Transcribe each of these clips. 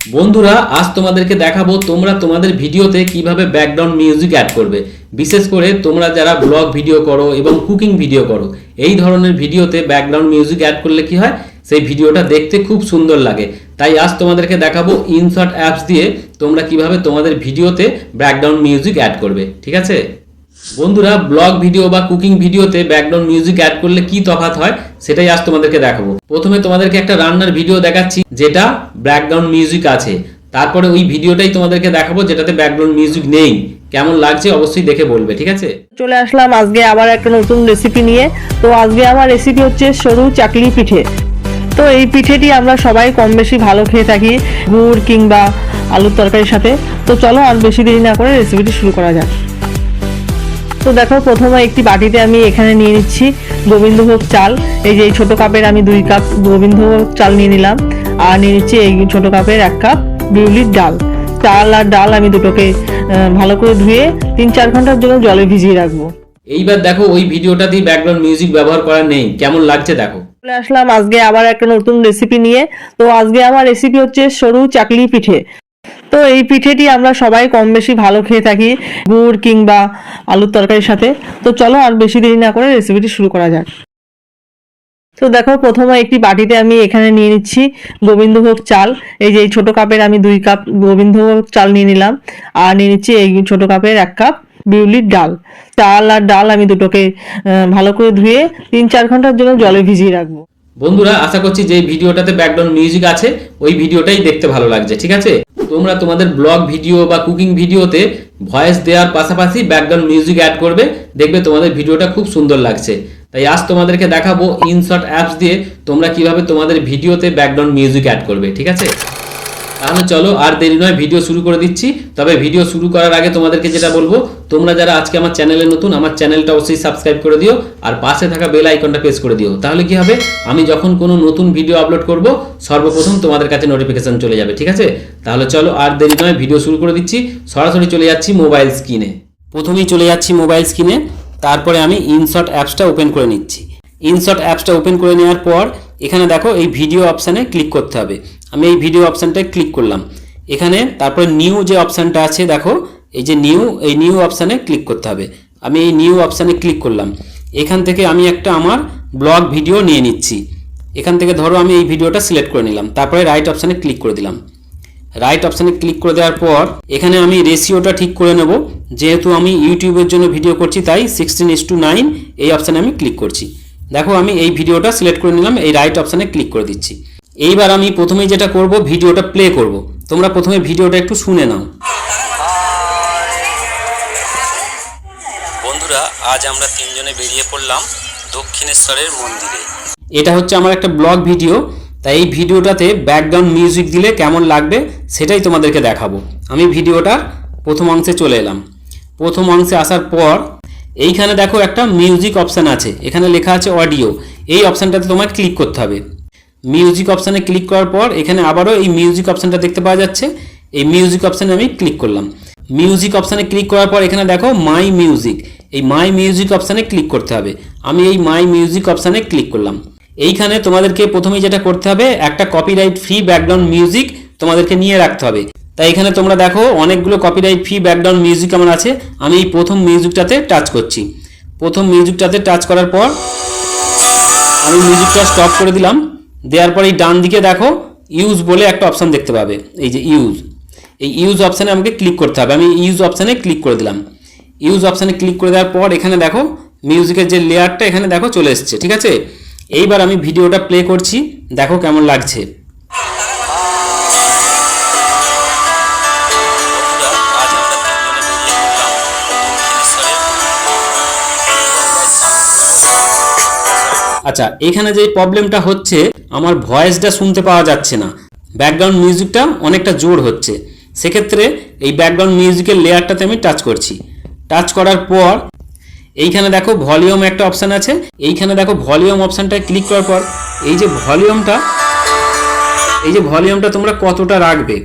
বন্ধুরা, আজ তোমাদেরকে দেখাবো তোমরা তোমাদের ভিডিওতে কীভাবে ব্যাকগ্রাউন্ড মিউজিক অ্যাড করবে। বিশেষ করে তোমরা যারা ব্লগ ভিডিও করো এবং কুকিং ভিডিও করো, এই ধরনের ভিডিওতে ব্যাকগ্রাউন্ড মিউজিক অ্যাড করলে কি হয়? সেই ভিডিওটা দেখতে খুব সুন্দর লাগে। তাই আজ তোমাদেরকে দেখাবো ইনশর্ট অ্যাপস দিয়ে তোমরা কীভাবে তোমাদের ভিডিওতে ব্যাকগ্রাউন্ড মিউজিক অ্যাড করবে, ঠিক আছে? বন্ধুরা ব্লগ ভিডিও বা কুকিং ভিডিওতে ব্যাকগ্রাউন্ড মিউজিক অ্যাড করলে কি তফাৎ হয় সেটাই আজ তোমাদেরকে দেখাবো। প্রথমে তোমাদেরকে একটা রান্নার ভিডিও দেখাচ্ছি, যেটা ব্যাকগ্রাউন্ড মিউজিক আছে। তারপরে ওই ভিডিওটাই তোমাদেরকে দেখাবো, যেটাতে ব্যাকগ্রাউন্ড মিউজিক নেই। কেমন লাগছে অবশ্যই দেখে বলবে, ঠিক আছে? চলে আসলাম আজকে আবার একটা নতুন রেসিপি নিয়ে। তো আজকে আমার রেসিপি হচ্ছে সরু চাকলি পিঠে। তো এই পিঠেটি আমরা সবাই কম বেশি ভালো খেয়ে থাকি, গুড় কিংবা আলুর তরকারির সাথে। তো চলো আর বেশি দেরি না করে রেসিপিটি শুরু করা যাক। তো দেখো প্রথমে একটি বাটিতে আমি এখানে নিয়ে নিচ্ছি গোবিন্দভোগ চাল। এই যে এই ছোটো কাপের আমি দুই কাপ গোবিন্দভোগ চাল নিয়ে নিলাম। আর নিয়ে নিচ্ছি এই ছোটো কাপের এক কাপ বিউলির ডাল। চাল আর ডাল আমি দুটোকে ভালো করে ধুয়ে তিন চার ঘণ্টার জন্য জলে ভিজিয়ে রাখব। এইবার দেখো ওই ভিডিওটা দিয়ে ব্যাকগ্রাউন্ড মিউজিক ব্যবহার করা নেই। কেমন লাগছে দেখো। চলে আসলাম আজকে আবার একটা নতুন রেসিপি নিয়ে। তো আজকে আমার রেসিপি হচ্ছে সরু চাকলি পিঠে। তো এই পিঠেটি আমরা সবাই কম বেশি ভালো খেয়ে থাকি, গুড় কিংবা আলুর তরকারির সাথে। তো চলো আর বেশি দেরি না করে রেসিপিটি শুরু করা যাক। তো দেখো, প্রথমে একটি বাটিতে আমি এখানে নিয়ে নিচ্ছি গোবিন্দভোগ চাল। এই যে এই ছোটো কাপের আমি দুই কাপ গোবিন্দভোগ চাল নিয়ে নিলাম। আর নিয়ে নিচ্ছি এই ছোটো কাপের এক কাপ বিউলির ডাল। চাল আর ডাল আমি দুটোকে ভালো করে ধুয়ে তিন চার ঘণ্টার জন্য জলে ভিজিয়ে রাখব। বন্ধুরা, আশা করছি যে ভিডিওটাতে ব্যাকগ্রাউন্ড মিউজিক আছে, ওই ভিডিওটাই দেখতে ভালো লাগছে, ঠিক আছে? তোমরা তোমাদের ব্লগ ভিডিও বা কুকিং ভিডিওতে ভয়েস দেওয়ার পাশাপাশি ব্যাকগ্রাউন্ড মিউজিক অ্যাড করবে, দেখবে তোমাদের ভিডিওটা খুব সুন্দর লাগছে। তাই আজ তোমাদেরকে দেখাবো ইনশর্ট অ্যাপস দিয়ে তোমরা কীভাবে তোমাদের ভিডিওতে ব্যাকগ্রাউন্ড মিউজিক অ্যাড করবে, ঠিক আছে? তাহলে চলো, আর দেরি নয়, ভিডিও শুরু করে দিচ্ছি। তবে ভিডিও শুরু করার আগে তোমাদেরকে যেটা বলব, তোমরা যারা আজকে আমার চ্যানেলে নতুন, আমার চ্যানেলটা অবশ্যই সাবস্ক্রাইব করে দিও, আর পাশে থাকা বেল আইকনটা প্রেস করে দিও। তাহলে কি হবে? আমি যখন কোনো নতুন ভিডিও আপলোড করব, সর্বপ্রথম তোমাদের কাছে নোটিফিকেশন চলে যাবে, ঠিক আছে? তাহলে চলো, আর দেরি নয়, ভিডিও শুরু করে দিচ্ছি। সরাসরি চলে যাচ্ছি মোবাইল স্ক্রিনে প্রথমেই চলে যাচ্ছি মোবাইল স্ক্রিনে তারপরে আমি ইনশর্ট অ্যাপসটা ওপেন করে নিচ্ছি। ইনশর্ট অ্যাপসটা ওপেন করে নেওয়ার পর, এখানে দেখো, এই ভিডিও অপশানে ক্লিক করতে হবে। আমি এই ভিডিও অপশানটায় ক্লিক করলাম। এখানে তারপরে নিউ যে অপশানটা আছে, দেখো, এই যে নিউ এই নিউ অপশানে ক্লিক করতে হবে। আমি এই নিউ অপশানে ক্লিক করলাম। এখান থেকে আমি একটা আমার ব্লগ ভিডিও নিয়ে নিচ্ছি। এখান থেকে ধরো আমি এই ভিডিওটা সিলেক্ট করে নিলাম। তারপরে রাইট অপশানে ক্লিক করে দিলাম। রাইট অপশানে ক্লিক করে দেওয়ার পর, এখানে আমি রেশিওটা ঠিক করে নেব। যেহেতু আমি ইউটিউবের জন্য ভিডিও করছি, তাই সিক্সটিন ইস টু নাইন এই অপশানে আমি ক্লিক করছি। দেখো, আমি এই ভিডিওটা সিলেক্ট করে নিলাম, এই রাইট অপশানে ক্লিক করে দিচ্ছি। এইবার আমি প্রথমেই যেটা করব ভিডিওটা প্লে করব। তোমরা প্রথমে ভিডিওটা একটু শুনে নাও। বন্ধুরা আজ আমরা তিনজনে বেরিয়ে পড়লাম দক্ষিণেশ্বরের মন্দিরে। এটা হচ্ছে আমার একটা ব্লগ ভিডিও তাই এই ভিডিওটাতে ব্যাকগ্রাউন্ড মিউজিক দিলে কেমন লাগবে সেটাই তোমাদেরকে দেখাবো। আমি ভিডিওটা প্রথম অংশে চলে এলাম। প্রথম অংশে আসার পর এইখানে দেখো একটা মিউজিক অপশান আছে। এখানে লেখা আছে অডিও এই অপশানটাতে তোমার ক্লিক করতে হবে। মিউজিক অপশানে ক্লিক করার পর এখানে আবারও এই মিউজিক অপশানটা দেখতে পাওয়া যাচ্ছে। এই মিউজিক অপশানে আমি ক্লিক করলাম। মিউজিক অপশানে ক্লিক করার পর এখানে দেখো মাই মিউজিক এই মাই মিউজিক অপশানে ক্লিক করতে হবে। আমি এই মাই মিউজিক অপশানে ক্লিক করলাম। এইখানে তোমাদেরকে প্রথমেই যেটা করতে হবে, একটা কপিরাইট ফ্রি ব্যাকগ্রাউন্ড মিউজিক তোমাদেরকে নিয়ে রাখতে হবে। তাই এখানে তোমরা দেখো, অনেকগুলো কপিরাইট ফ্রি ব্যাকগ্রাউন্ড মিউজিক আমার আছে। আমি এই প্রথম মিউজিকটাতে টাচ করছি। প্রথম মিউজিকটাতে টাচ করার পর আমি মিউজিকটা স্টপ করে দিলাম। দেওয়ার পর এই ডান দিকে দেখো ইউজ বলে একটা অপশান দেখতে পাবে। এই যে ইউজ এই ইউজ অপশানে আমাকে ক্লিক করতে হবে। আমি ইউজ অপশানে ক্লিক করে দিলাম। ইউজ অপশানে ক্লিক করে দেওয়ার পর এখানে দেখো মিউজিকের যে লেয়ারটা এখানে দেখো চলে এসছে, ঠিক আছে? এইবার আমি ভিডিওটা প্লে করছি। দেখো কেমন লাগছে। আচ্ছা এখানে যে প্রবলেমটা হচ্ছে, আমার ভয়েসটা শুনতে পাওয়া যাচ্ছে না। ব্যাকগ্রাউন্ড মিউজিকটা অনেকটা জোর হচ্ছে। সেক্ষেত্রে এই ব্যাকগ্রাউন্ড মিউজিকের লেয়ারটাতে আমি টাচ করছি। টাচ করার পর, এইখানে দেখো ভলিউম একটা অপশান আছে। এইখানে দেখো ভলিউম অপশানটায় ক্লিক করার পর, এই যে ভলিউমটা, এই যে ভলিউমটা তোমরা কতটা রাখবে,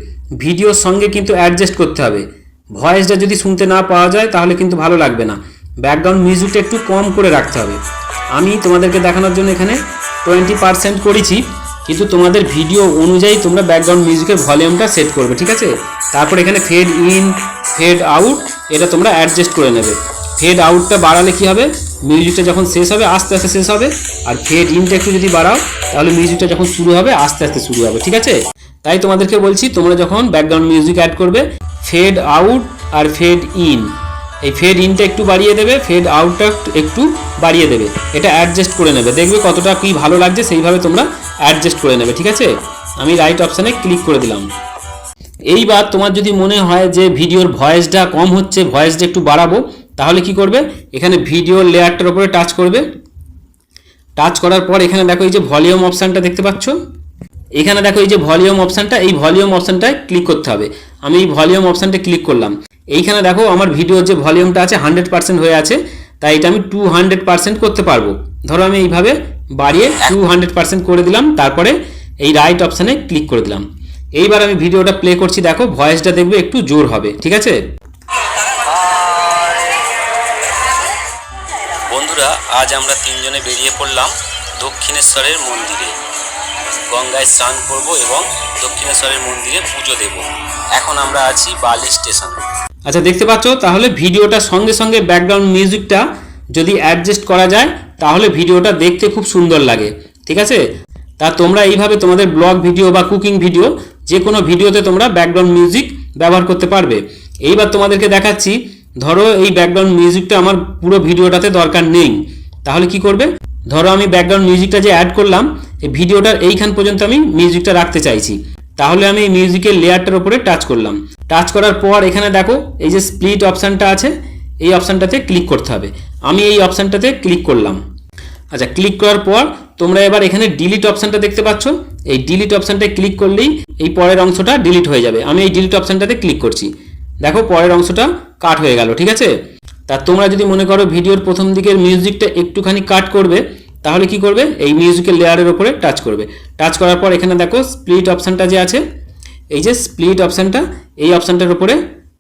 ভিডিওর সঙ্গে কিন্তু অ্যাডজাস্ট করতে হবে। ভয়েসটা যদি শুনতে না পাওয়া যায়, তাহলে কিন্তু ভালো লাগবে না। ব্যাকগ্রাউন্ড মিউজিকটা একটু কম করে রাখতে হবে। আমি তোমাদেরকে দেখানোর জন্য এখানে টোয়েন্টি পার্সেন্ট করেছি, কিন্তু তোমাদের ভিডিও অনুযায়ী তোমরা ব্যাকগ্রাউন্ড মিউজিকের ভলিউমটা সেট করবে, ঠিক আছে? তারপর এখানে ফেড ইন ফেড আউট এটা তোমরা অ্যাডজাস্ট করে নেবে। ফেড আউটটা বাড়ালে কি হবে? মিউজিকটা যখন শেষ হবে, আস্তে আস্তে শেষ হবে। আর ফেড ইনটা একটু যদি বাড়াও, তাহলে মিউজিকটা যখন শুরু হবে, আস্তে আস্তে শুরু হবে, ঠিক আছে? তাই তোমাদেরকে বলছি, তোমরা যখন ব্যাকগ্রাউন্ড মিউজিক অ্যাড করবে ফেড আউট আর ফেড ইন এই ফেড ইনটা একটু বাড়িয়ে দেবে ফেড আউটটা একটু বাড়িয়ে দেবে। এটা অ্যাডজাস্ট করে নেবে। দেখবে কতটা কি ভালো লাগছে, সেইভাবে তোমরা অ্যাডজাস্ট করে নেবে, ঠিক আছে? আমি রাইট অপশানে ক্লিক করে দিলাম। এইবার তোমার যদি মনে হয় যে ভিডিওর ভয়েসটা কম হচ্ছে, ভয়েসটা একটু বাড়াবো, তাহলে কি করবে? এখানে ভিডিও লেয়ারটার উপরে টাচ করবে। টাচ করার পর এখানে দেখো এই যে ভলিউম অপশানটা দেখতে পাচ্ছ? এখানে দেখো এই যে ভলিউম অপশানটা এই ভলিউম অপশানটায় ক্লিক করতে হবে। আমি এই ভলিউম অপশানটা ক্লিক করলাম। এইখানে দেখো আমার ভিডিওর যে ভলিউমটা আছে হান্ড্রেড পার্সেন্ট হয়ে আছে, তাই এটা আমি টু হান্ড্রেড পার্সেন্ট করতে পারব। ধরো আমি এইভাবে বাড়িয়ে টু হান্ড্রেড পার্সেন্ট করে দিলাম, তারপরে এই রাইট অপশানে ক্লিক করে দিলাম। এইবার আমি ভিডিওটা প্লে করছি, দেখো ভয়েসটা দেখবে একটু জোর হবে, ঠিক আছে? বন্ধুরা, আজ আমরা তিনজনে বেরিয়ে পড়লাম দক্ষিণেশ্বরের মন্দিরে। গঙ্গায় স্নান করব এবং দক্ষিণেশ্বরের মন্দিরে পুজো দেব। এখন আমরা আছি বালি স্টেশনে। আচ্ছা দেখতে পাচ্ছ, তাহলে ভিডিওটা সঙ্গে সঙ্গে ব্যাকগ্রাউন্ড মিউজিকটা যদি অ্যাডজাস্ট করা যায়, তাহলে ভিডিওটা দেখতে খুব সুন্দর লাগে। ঠিক আছে? তা তোমরা এইভাবে তোমাদের ব্লগ ভিডিও বা কুকিং ভিডিও যে কোনো ভিডিওতে তোমরা ব্যাকগ্রাউন্ড মিউজিক ব্যবহার করতে পারবে। এইবার তোমাদেরকে দেখাচ্ছি, ধরো এই ব্যাকগ্রাউন্ড মিউজিকটা আমার পুরো ভিডিওটাতে দরকার নেই। তাহলে কি করবে? ধরো আমি ব্যাকগ্রাউন্ড মিউজিকটা যে অ্যাড করলাম, এই ভিডিওটার এইখান পর্যন্ত আমি মিউজিকটা রাখতে চাইছি। তাহলে আমি এই মিউজিকের লেয়ারটার উপরে টাচ করলাম। টাচ করার পর এখানে দেখো, এই যে স্প্লিট অপশানটা আছে, এই অপশানটাতে ক্লিক করতে হবে। আমি এই অপশানটাতে ক্লিক করলাম। আচ্ছা ক্লিক করার পর তোমরা এবার এখানে ডিলিট অপশানটা দেখতে পাচ্ছ। এই ডিলিট অপশানটায় ক্লিক করলেই এই পরের অংশটা ডিলিট হয়ে যাবে। আমি এই ডিলিট অপশানটাতে ক্লিক করছি। দেখো, পরের অংশটা কাট হয়ে গেল, ঠিক আছে? তা তোমরা যদি মনে করো, ভিডিওর প্রথম দিকের মিউজিকটা একটুখানি কাট করবে তাহলে কি করবে? এই মিউজিকের লেয়ারের উপরে টাচ করবে। টাচ করার পর এখানে দেখো স্প্লিট অপশানটা যে আছে, এই যে স্প্লিট অপশানটা এই অপশানটার উপরে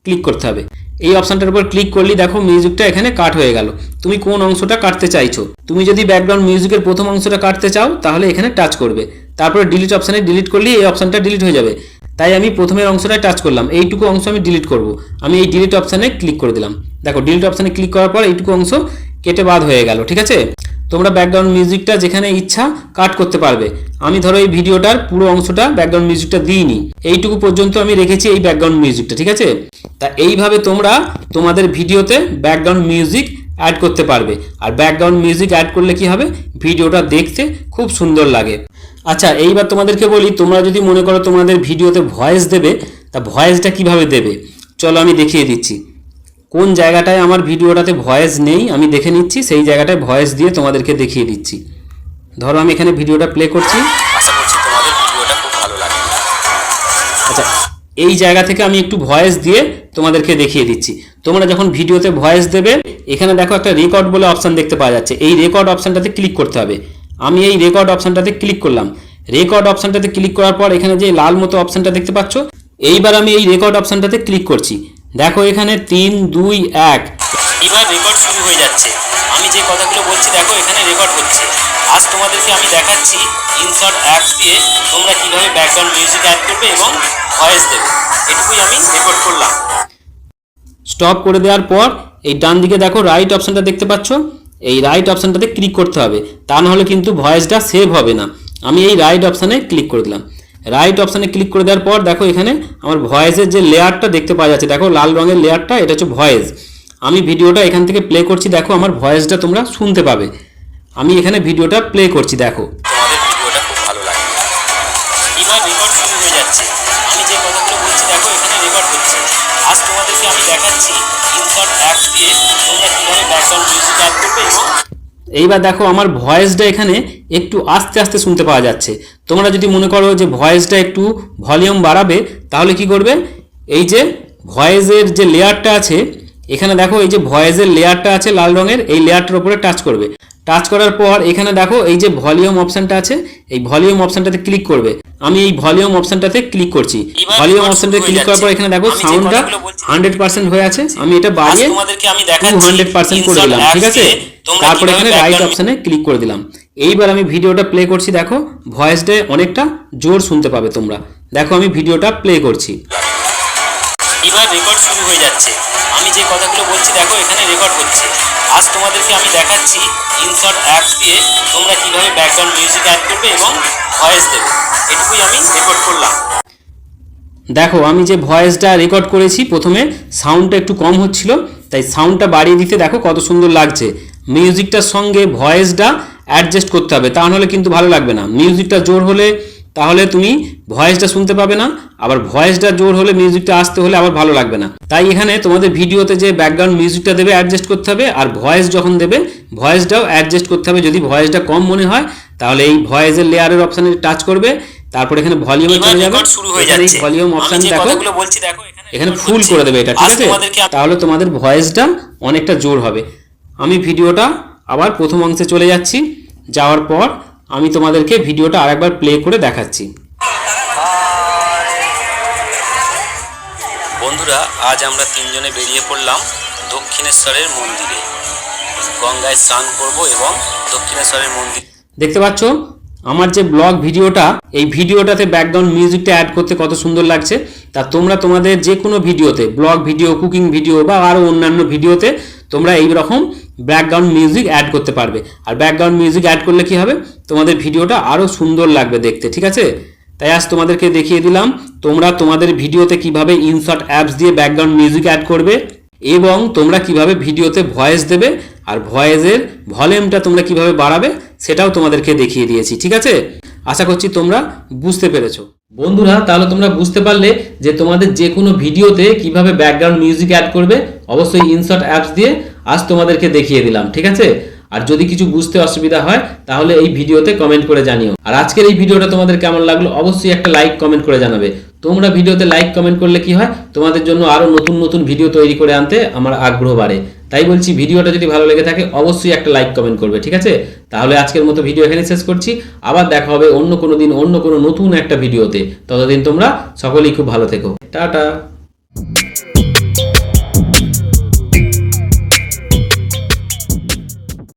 ক্লিক করতে হবে। এই অপশানটার উপর ক্লিক করলেই দেখো মিউজিকটা এখানে কাট হয়ে গেল। তুমি কোন অংশটা কাটতে চাইছো? তুমি যদি ব্যাকগ্রাউন্ড মিউজিকের প্রথম অংশটা কাটতে চাও, তাহলে এখানে টাচ করবে। তারপরে ডিলিট অপশানে ডিলিট করলেই এই অপশানটা ডিলিট হয়ে যাবে। তাই আমি প্রথমের অংশটায় টাচ করলাম। এইটুকু অংশ আমি ডিলিট করব। আমি এই ডিলিট অপশানে ক্লিক করে দিলাম। দেখো ডিলিট অপশানে ক্লিক করার পর এইটুকু অংশ কেটে বাদ হয়ে গেল, ঠিক আছে? তোমরা ব্যাকগ্রাউন্ড মিউজিকটা যেখানে ইচ্ছা কাট করতে পারবে। আমি ধরো এই ভিডিওটার পুরো অংশটা ব্যাকগ্রাউন্ড মিউজিকটা দিইনি। এইটুকু পর্যন্ত আমি রেখেছি এই ব্যাকগ্রাউন্ড মিউজিকটা ঠিক আছে? তা এইভাবে তোমরা তোমাদের ভিডিওতে ব্যাকগ্রাউন্ড মিউজিক অ্যাড করতে পারবে। আর ব্যাকগ্রাউন্ড মিউজিক অ্যাড করলে কি হবে? ভিডিওটা দেখতে খুব সুন্দর লাগে। আচ্ছা এইবার তোমাদেরকে বলি, তোমরা যদি মনে করো তোমাদের ভিডিওতে ভয়েস দেবে, তা ভয়েসটা কীভাবে দেবে? চলো আমি দেখিয়ে দিচ্ছি। কোন জায়গাটায় আমার ভিডিওটাতে ভয়েস নেই আমি দেখে নিচ্ছি সেই জায়গাটায় ভয়েস দিয়ে তোমাদেরকে দেখিয়ে দিচ্ছি। ধরো আমি এখানে ভিডিওটা প্লে করছি। আশা করছি তোমাদের ভিডিওটা খুব ভালো লাগবে। আচ্ছা এই জায়গা থেকে আমি একটু ভয়েস দিয়ে তোমাদেরকে দেখিয়ে দিচ্ছি। তোমরা যখন ভিডিওতে ভয়েস দেবে এখানে দেখো একটা রেকর্ড বলে অপশান দেখতে পাওয়া যাচ্ছে। এই রেকর্ড অপশানটাতে ক্লিক করতে হবে। আমি এই রেকর্ড অপশানটাতে ক্লিক করলাম। রেকর্ড অপশানটাতে ক্লিক করার পর এখানে যে লাল মতো অপশানটা দেখতে পাচ্ছ এইবার আমি এই রেকর্ড অপশানটাতে ক্লিক করছি। দেখো এখানে তিন দুই এক। এবার রেকর্ড শুরু হয়ে যাচ্ছে। আমি যে কথাগুলো বলছি দেখো এখানে রেকর্ড হচ্ছে। আজ তোমাদেরকে আমি দেখাচ্ছি ইনসার্ট অ্যাপস দিয়ে তোমরা কীভাবে ব্যাকগ্রাউন্ড মিউজিক অ্যাড করবে এবং ভয়েস দেবে। এটুকুই আমি রেকর্ড করলাম। স্টপ করে দেওয়ার পর এই ডান দিকে দেখো রাইট অপশানটা দেখতে পাচ্ছ? এই রাইট অপশানটাতে ক্লিক করতে হবে। তা নাহলে কিন্তু ভয়েসটা সেভ হবে না। আমি এই রাইট অপশানে ক্লিক করে দিলাম। রাইট অপশানে ক্লিক করে দেওয়ার পর দেখো এখানে আমার ভয়েসের যে লেয়ারটা দেখতে পাওয়া যাচ্ছে। দেখো লাল রঙের লেয়ারটা এটা হচ্ছে ভয়েস আমি ভিডিওটা এখান থেকে প্লে করছি দেখো আমার ভয়েসটা তোমরা শুনতে পাবে। আমি এখানে ভিডিওটা প্লে করছি দেখো। তোমাদের ভিডিওটা খুব ভালো লাগবে এবার রেকর্ড শুরু হয়ে যাচ্ছে। আমি যে কথাগুলো বলছি দেখো এখানে রেকর্ড হচ্ছে। আজ তোমাদেরকে আমি দেখাচ্ছি ইনসার্ট অ্যাপস দিয়ে তোমরা কীভাবে ব্যাকগ্রাউন্ড মিউজিক অ্যাড করবে। এইবার দেখো আমার ভয়েসটা এখানে একটু আস্তে আস্তে শুনতে পাওয়া যাচ্ছে। তোমরা যদি মনে করো যে ভয়েসটা একটু ভলিউম বাড়াবে তাহলে কি করবে? এই যে ভয়েসের যে লেয়ারটা আছে এখানে দেখো এই যে ভয়েসের লেয়ারটা আছে লাল রঙের এই লেয়ারটার উপরে টাচ করবে। টাচ করার পর এখানে দেখো এই যে ভলিউম অপশনটা আছে এই ভলিউম অপশনটাতে ক্লিক করবে। আমি এই ভলিউম অপশনটাতে ক্লিক করছি। ভলিউম অপশনটাতে শুরু ক্লিক করার পর এখানে দেখো সাউন্ডটা হান্ড্রেড পার্সেন্ট হয়ে আছে। আমি এটা বাড়িয়ে টু দেখাচ্ছি হান্ড্রেড পার্সেন্ট করে দিলাম ঠিক আছে? তারপরে এখানে রাইট অপশনে ক্লিক করে দিলাম। এইবার আমি ভিডিওটা প্লে করছি দেখো ভয়েসটায় অনেকটা জোর শুনতে পাবে তোমরা। দেখো আমি ভিডিওটা প্লে করছি। এবার রেকর্ড শুরু হয়ে যাচ্ছে। আমি যে কথাগুলো বলছি দেখো এখানে রেকর্ড হচ্ছে। আজ তোমাদেরকে আমি দেখাচ্ছি ইনশর্ট অ্যাপস দিয়ে তোমরা কীভাবে ব্যাকগ্রাউন্ড মিউজিক অ্যাড করবে এবং ভয়েস দেবে। এটুকুই আমি রেকর্ড করলাম। দেখো আমি যে ভয়েসটা রেকর্ড করেছি প্রথমে সাউন্ডটা একটু কম হচ্ছিল তাই সাউন্ডটা বাড়িয়ে দিতে দেখো কত সুন্দর লাগছে। মিউজিকটার সঙ্গে ভয়েসটা অ্যাডজাস্ট করতে হবে তা নাহলে কিন্তু ভালো লাগবে না। মিউজিকটা জোর হলে তাহলে তুমি ভয়েসটা শুনতে পাবে না আবার ভয়েসটা জোর হলে মিউজিকটা আসতে হলে আবার ভালো লাগবে না। তাই এখানে তোমাদের ভিডিওতে যে ব্যাকগ্রাউন্ড মিউজিকটা দেবে অ্যাডজাস্ট করতে হবে আর ভয়েস যখন দেবে ভয়েসটাও অ্যাডজাস্ট করতে হবে। যদি ভয়েসটা কম মনে হয় তাহলে এই ভয়েসের লেয়ারের অপশানে টাচ করবে তারপর এখানে ভলিউমে চলে যাবে। হয়ে এই ভলিউম অপশান দেখো এখানে ফুল করে দেবে এটা ঠিক আছে? তাহলে তোমাদের ভয়েসটা অনেকটা জোর হবে। আমি ভিডিওটা আবার প্রথম অংশে চলে যাচ্ছি। যাওয়ার পর আমি তোমাদেরকে ভিডিওটা আরেকবার প্লে করে দেখাচ্ছি। বন্ধুরা আজ আমরা তিনজনে বেরিয়ে পড়লাম দক্ষিণেশ্বরের মন্দিরে। গঙ্গায় স্নান করব এবং দক্ষিণেশ্বরের মন্দির দেখতে পাচ্ছ? আমার যে ব্লগ ভিডিওটা এই ভিডিওটাতে ব্যাকগ্রাউন্ড মিউজিকটা অ্যাড করতে কত সুন্দর লাগছে। তা তোমরা তোমাদের যে কোনো ভিডিওতে ব্লগ ভিডিও কুকিং ভিডিও বা আরও অন্যান্য ভিডিওতে তোমরা এই রকম ব্যাকগ্রাউন্ড মিউজিক অ্যাড করতে পারবে। আর ব্যাকগ্রাউন্ড মিউজিক অ্যাড করলে কি হবে? তোমাদের ভিডিওটা আরও সুন্দর লাগবে দেখতে, ঠিক আছে? তাই আজ তোমাদেরকে দেখিয়ে দিলাম, তোমরা তোমাদের ভিডিওতে কীভাবে ইনশর্ট অ্যাপস দিয়ে ব্যাকগ্রাউন্ড মিউজিক অ্যাড করবে এবং তোমরা কীভাবে ভিডিওতে ভয়েস দেবে আর ভয়েসের ভলিউমটা তোমরা কীভাবে বাড়াবে সেটাও তোমাদেরকে দেখিয়ে দিয়েছি, ঠিক আছে? আশা করছি তোমরা বুঝতে পেরেছ। বন্ধুরা, তাহলে তোমরা বুঝতে পারলে যে তোমাদের যে কোনো ভিডিওতে কীভাবে ব্যাকগ্রাউন্ড মিউজিক অ্যাড করবে, অবশ্যই ইনসার্ট অ্যাপস দিয়ে আজ তোমাদেরকে দেখিয়ে দিলাম, ঠিক আছে? আর যদি কিছু বুঝতে অসুবিধা হয়, তাহলে এই ভিডিওতে কমেন্ট করে জানিও। আর আজকের এই ভিডিওটা তোমাদের কেমন লাগল, অবশ্যই একটা লাইক কমেন্ট করে জানাবে। তোমরা ভিডিওতে লাইক কমেন্ট করলে কি হয়, তোমাদের জন্য আরও নতুন নতুন ভিডিও তৈরি করে আনতে আমার আগ্রহ বাড়ে। তাই বলছি, ভিডিওটা যদি ভালো লেগে থাকে, অবশ্যই একটা লাইক কমেন্ট করবে, ঠিক আছে? তাহলে আজকের মতো ভিডিও এখানে শেষ করছি। আবার দেখা হবে অন্য কোনো দিন, অন্য কোনো নতুন একটা ভিডিওতে ততদিন তোমরা সকলেই খুব ভালো থেকো। টাটা!